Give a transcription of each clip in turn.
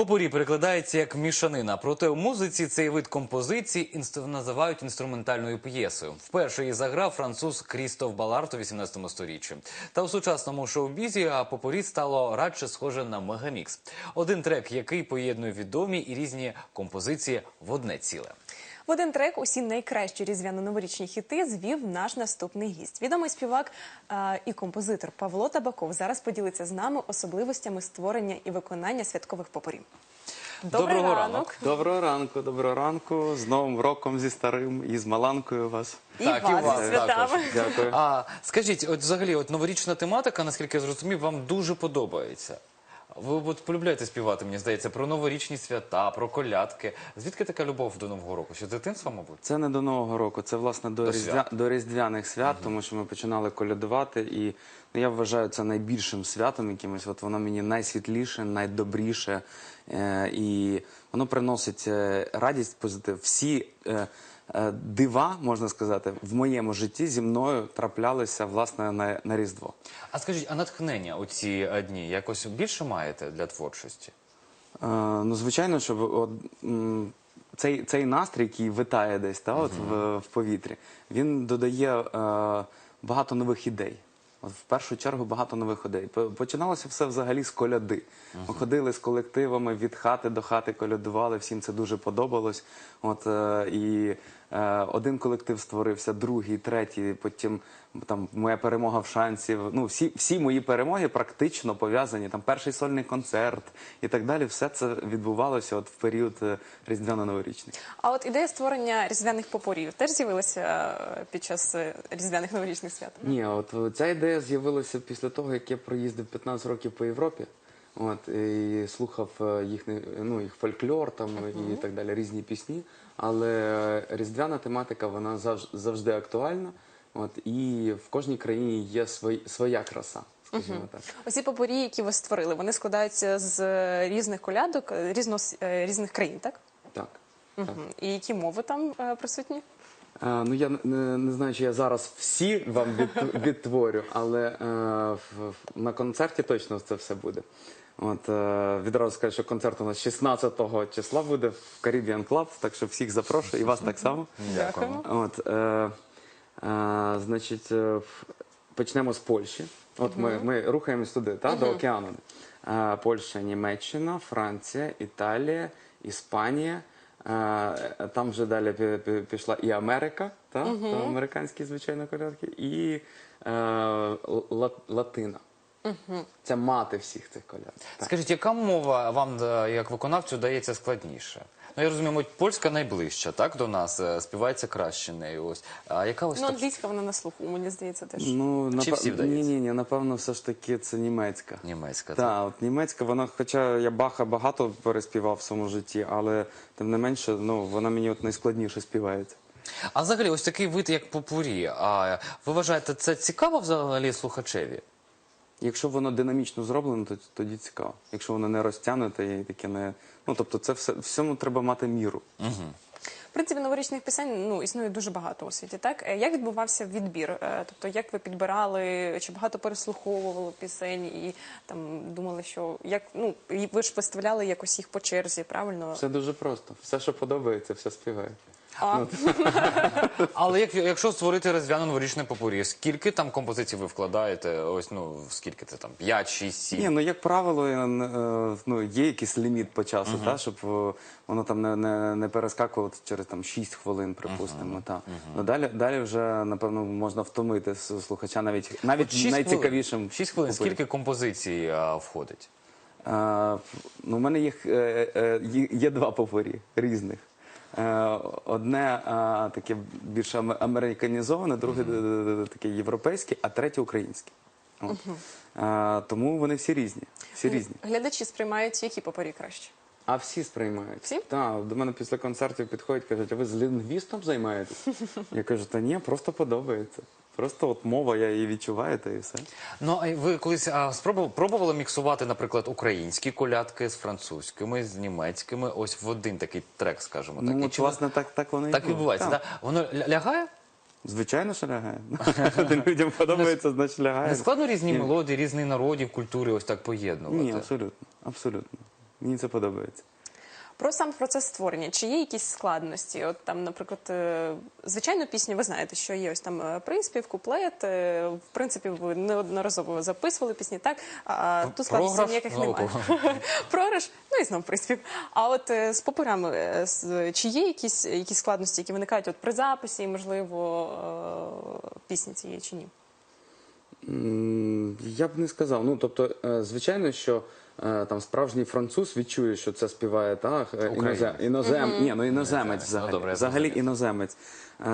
Попурі перекладається як мішанина. Проте у музиці цей вид композиції інст- називають інструментальною п'єсою. Вперше її заграв француз Крістоф Баларт у 18 сторіччі. Та у сучасному шоу-бізі попурі стало радше схоже на мегамікс. Один трек, який поєднує відомі і різні композиції в одне ціле. В один трек усі найкращі різдвяно-новорічні хіти звів наш наступний гість. Відомий співак е, і композитор Павло Табаков зараз поділиться з нами особливостями створення і виконання святкових попорів. Добрий Доброго ранок. ранок. Доброго ранку, доброго ранку. З Новим роком зі старим і з Маланкою вас. І Так, і вас, вас святами. Дякую. А скажіть, от взагалі, от новорічна тематика, наскільки я зрозумів, вам дуже подобається. Ви от полюбляєте співати, мені здається, про новорічні свята, про колядки. Звідки така любов до Нового року? Ще з дитинства, мабуть? Це не до Нового року, це власне до, До різдвя... свят. до різдвяних свят, тому що ми починали колядувати, і ну, я вважаю це найбільшим святом якимось. От воно мені найсвітліше, найдобріше, е, і воно приносить е, радість, позитив. Всі е, е, дива, можна сказати, в моєму житті зі мною траплялися власне на, на Різдво. А скажіть, а натхнення у ці е, дні якось більше маєте для творчості? Е, ну, звичайно, що от, м, цей, цей настрій, який витає десь та, от, в, в повітрі, він додає е, багато нових ідей. От, в першу чергу багато нових ідей. П- Починалося все взагалі з коляди. Ми ходили з колективами від хати до хати, колядували, всім це дуже подобалось. От, е, і е, один колектив створився, другий, третій, потім там моя перемога в шансі. Ну, всі, всі мої перемоги практично пов'язані. Там перший сольний концерт і так далі. Все це відбувалося от в період е, різдвяно-новорічний. А от ідея створення різдвяних попорів теж з'явилася е, під час е, різдвяних новорічних свят. Ні, от е, ця ідея з'явилася після того, як я проїздив 15 років по Європі. От і слухав е, їхній, ну, їх фольклор там і так далі, різні пісні. Але різдвяна тематика вона завж- завжди актуальна. От і в кожній країні є свої, своя краса, скажімо так. Оці попорі, які ви створили, вони складаються з е, різних колядок, е, різно, е, різних країн, так? Так. так. І які мови там е, присутні? Е, ну я не, не, знаю, чи я зараз всі вам від, відтворю, але е, в, в- на концерті точно це все буде. От е, відразу скажу, що концерт у нас 16 числа буде в Caribbean Club, так що всіх запрошую, і вас так само. Дякуємо. От, е, е, значить, е, в- почнемо з Польщі. От ми, ми рухаємось туди, та, до океану. Е, Польща, Німеччина, Франція, Італія, Іспанія. Там вже далі пі- пі- пішла і Америка, та, та, американські, звичайно, колядки, і е, Ла- Латина. Це мати всіх цих колядок. Скажіть, яка мова вам е, як виконавцю дається складніше? Ну, я розумію, мабуть, польська найближча, так, до нас е, співається краще нею. Ось. А яка ось Ну, так? англійська вона на слуху, мені здається, теж. Ну, Чи всі вдається? Ні, ні, ні, напевно, все ж таки це німецька. Німецька, Так, от німецька, вона, хоча я Баха багато переспівав в своєму житті, але тим не менше, ну, вона мені от найскладніше співається. А взагалі, ось такий вид, як попурі. А ви вважаєте, це цікаво взагалі слухачеві? Якщо воно динамічно зроблено, то тоді цікаво. Якщо воно не розтягнуте і таке не. Ну, тобто, це все всьому треба мати міру. В принципі, новорічних пісень ну, існує дуже багато у світі. Так? Е, Як відбувався відбір? Е, Тобто, як ви підбирали, чи багато переслуховували пісень і там думали, що як ну і ви ж виставляли якось їх по черзі, правильно? Все дуже просто. Все, що подобається, все співає. А, Але як, якщо створити різдвяно новорічне попурі, скільки там композицій ви вкладаєте? Ось ну скільки це там? 5, 6, 7? Ні, ну як правило, е, е, ну, є якийсь ліміт по часу, та, щоб е, воно там не, не, не перескакувало через там 6 хвилин, припустимо. Та. Ну, далі, далі вже, напевно, можна втомити с- слухача навіть, навіть Шість найцікавішим. хвилин. 6 хвилин. попурі. Скільки композицій а, входить? Е, ну, у мене їх е, е, є, є два попорі різних. Е, одне е, таке більш аме- американізоване, друге таке європейське, а третє українське. От. Е, тому вони всі різні. Всі різні. глядачі сприймають які попорі краще. А всі сприймають. Всі? Так, до мене після концертів підходять, кажуть, а ви з лінгвістом займаєтесь? Я кажу, та ні, просто подобається. Просто от мова, я її відчуваю, та і все. Ну а ви колись а, спробували, пробували міксувати, наприклад, українські колядки з французькими, з німецькими, ось в один такий трек, скажімо так. Ну, І от, чи власне, так, так воно і так було. відбувається. Так. Да? Воно ля- лягає? Звичайно, що лягає. Людям подобається, значить лягає. Не складно різні Ні. мелодії, різних народів, культури ось так поєднувати. Ні, абсолютно. Абсолютно. Мені це подобається. Про сам процес створення. Чи є якісь складності? От там, наприклад, е, звичайно, пісню ви знаєте, що є ось там е, приспів, куплет. е, В принципі, ви неодноразово записували пісні, так? А тут складностей ніяких немає. Програш, ну і знов приспів. А от з поперами, чи є якісь, якісь складності, які виникають от при записі, можливо, пісні цієї чи ні? Я б не сказав. Ну тобто, е, звичайно, що е, там справжній француз відчує, що це співає так, е, інозем, інозем, ні, ну іноземець Ну, добре, взагалі іноземець.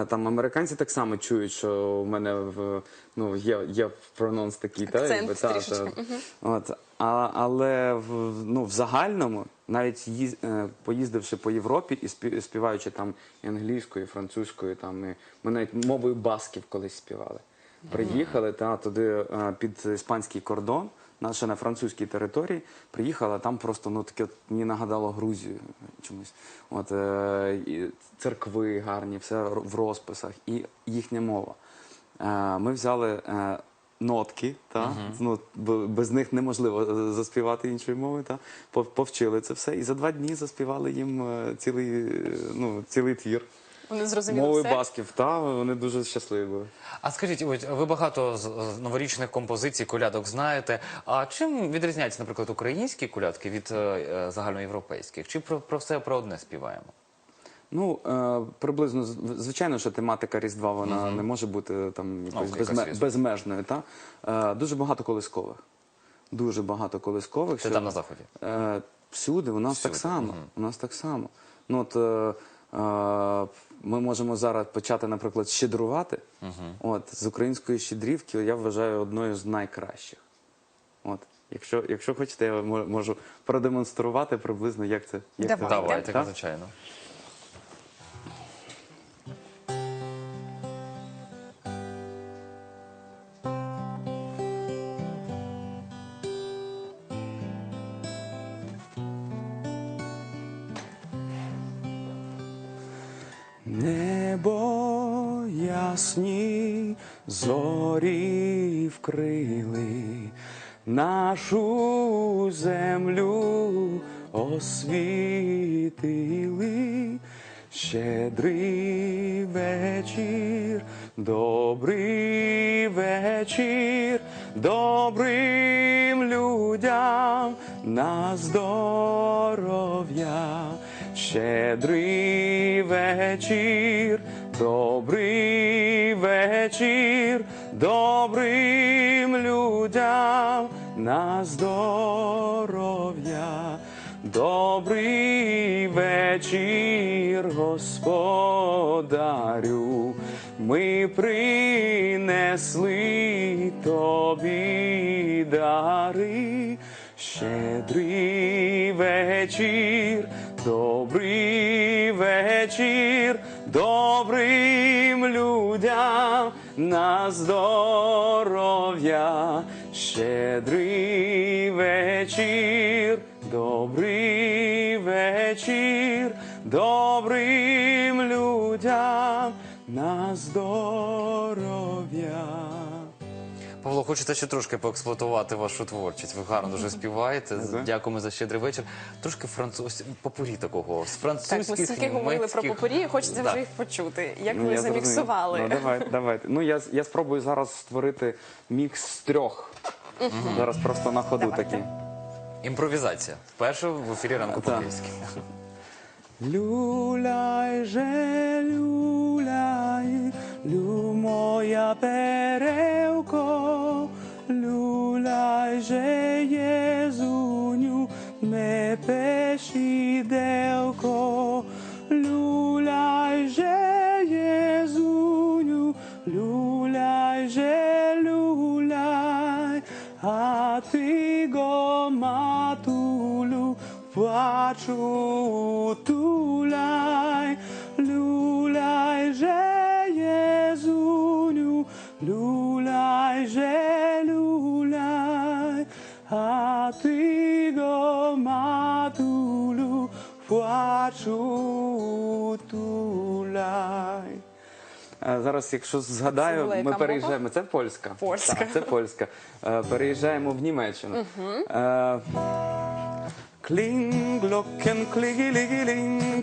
Там американці так само чують, що в мене в ну є, є прононс такий, та, Акцент якби, та, трішечки, та. От. А, але в, ну, в загальному, навіть їз, поїздивши по Європі і спів- співаючи там і англійською, і французькою, там, і, ми навіть мовою басків колись співали. Приїхали та, туди е, під іспанський кордон, на, ще на французькій території, приїхали, а там просто ну, таке мені нагадало Грузію чомусь. От, е, церкви гарні, все в розписах, і їхня мова. Е, ми взяли е, нотки, та, ну, без них неможливо е, заспівати іншою мовою, та, повчили це все. І за два дні заспівали їм е, цілий, ну, цілий твір. Вони зрозуміли Мовою все? басків, та, вони дуже щасливі були. А скажіть, ось ви багато з з новорічних композицій, колядок знаєте. А чим відрізняються, наприклад, українські колядки від е, е, загальноєвропейських? Чи про, про все про одне співаємо? Ну, е, приблизно, з- звичайно, що тематика Різдва вона не може бути там якоюсь Ну, якась безме- різна. безмежною. Та? Е, дуже багато колискових. Дуже багато колискових. Це там на Заході? Е, всюди, у нас Всюди, так само. У нас так само. Ну, от, е, ми можемо зараз почати, наприклад, щедрувати. От, з української щедрівки я вважаю одною з найкращих. От. Якщо, якщо хочете, я можу продемонструвати приблизно, як це, як це Давайте. Давайте, так? звичайно. Нашу землю освітили, щедрий вечір, добрий вечір, добрим людям на здоров'я. Щедрий вечір, добрий вечір, людям на здоров'я. Добрий вечір, господарю, ми принесли тобі дари. Щедрий вечір, добрий вечір, добрим людям на здоров'я. Щедрий вечір, добрий вечір, добрим людям нас здоров'я. Павло, хочете ще трошки поексплуатувати вашу творчість. Ви гарно дуже співаєте. Дякуємо за щедрий вечір. Трошки француз попурі такого з Так, французьких, ми стільки говорили про німецьких. попурі, хочеться Да. вже їх почути. Як Ну, ви я зрозумів. заміксували? Ну, давайте, давайте. Ну, я, я спробую зараз створити мікс з трьох. Зараз просто на ходу Давайте. такий. Імпровізація. Вперше в ефірі ранку Так. по-київськи. Люляй же, люляй, лю моя люляй же, Єзуню, ме пешіделко, люляй же, Єзуню, люляй же, люляй, а ти го Зараз, якщо Це згадаю, була ми яка переїжджаємо. Це польська. Польська. Так, це польська. Е, Переїжджаємо в Німеччину. Е, Kling, Glocken,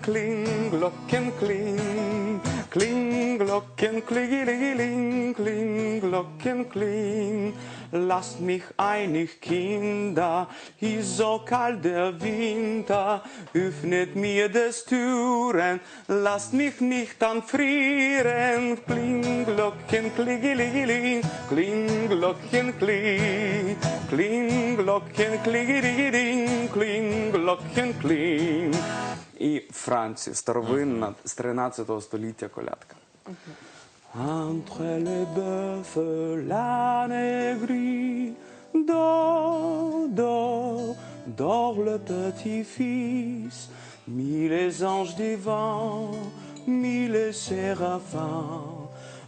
Клін, глокен, клін. Клін, Glocken, klingelingeling, kling, Glocken, kling. Lasst mich einig, Kinder, ist so kalt der Winter. Öffnet mir des Türen, lasst mich nicht anfrieren. Kling, Glocken, klingelingeling, kling, Glocken, kling. Kling, Glocken, klingelingeling, kling, Glocken, kling. І Франції, старовинна з 13 століття колядка. Entre les bœufs, la négrie, dors, dors, dors le petit-fils, mis les anges du vent, mis les séraphins,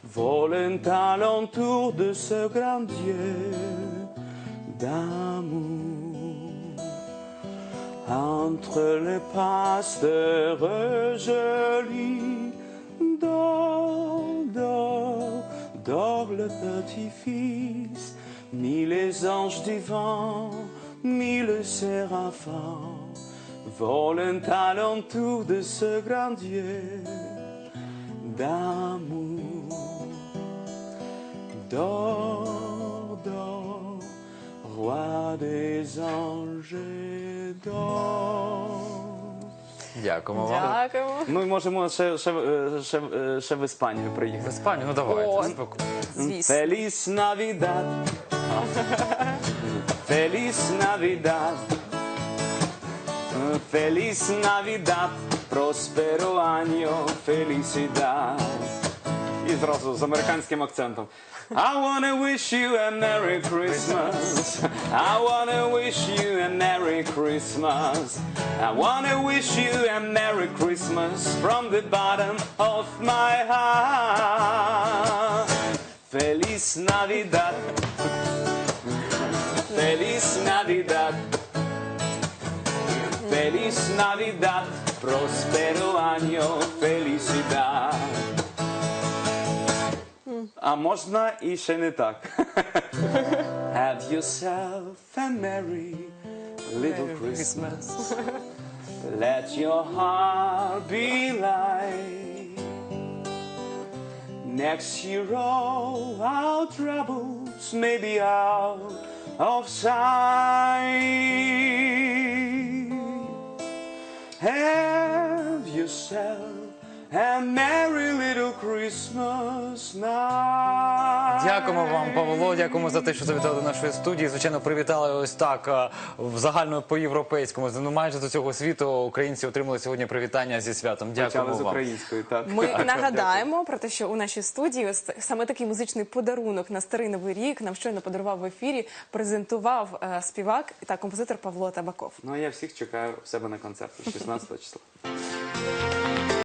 volent alentour de ce grand Dieu d'amour. Entre les pasteurs jolis, dors, dors, dors le petit-fils, mis les anges du vent, mis le séraphin, volent alentour de ce grand Dieu d'amour. Dors, dors, roi des anges, dors. Дякуємо вам. Дякуємо. Ми можемо ще, ще, е, ще, е, ще в Іспанію В приїхати. Іспанію, ну давайте. О. споко- Звісно. Feliz Navidad. Feliz Navidad. Feliz Navidad. Prospero año. Felicidad. І зразу з американським акцентом. I wanna wish you a Merry Christmas. I wanna wish you a Merry Christmas. I wanna wish you a Merry Christmas from the bottom of my heart. Feliz Navidad. Feliz Navidad. Feliz Navidad. Prospero año. Felicidad. А можна і ще не так. Have yourself a merry little Christmas. Let your heart be light. Next year all our troubles may be out of sight. Have yourself a merry little Christmas night. Дякуємо вам, Павло. Дякуємо за те, що завітали до нашої студії. Звичайно, привітали ось так е, в загально по європейському. Ну майже до цього світу українці отримали сьогодні привітання зі святом. Почали Дякуємо з вам. української, так. Ми нагадаємо про те, що у нашій студії ось саме такий музичний подарунок на старий новий рік нам щойно подарував в ефірі, презентував е, співак та композитор Павло Табаков. Ну а я всіх чекаю в себе на концерті 16 числа.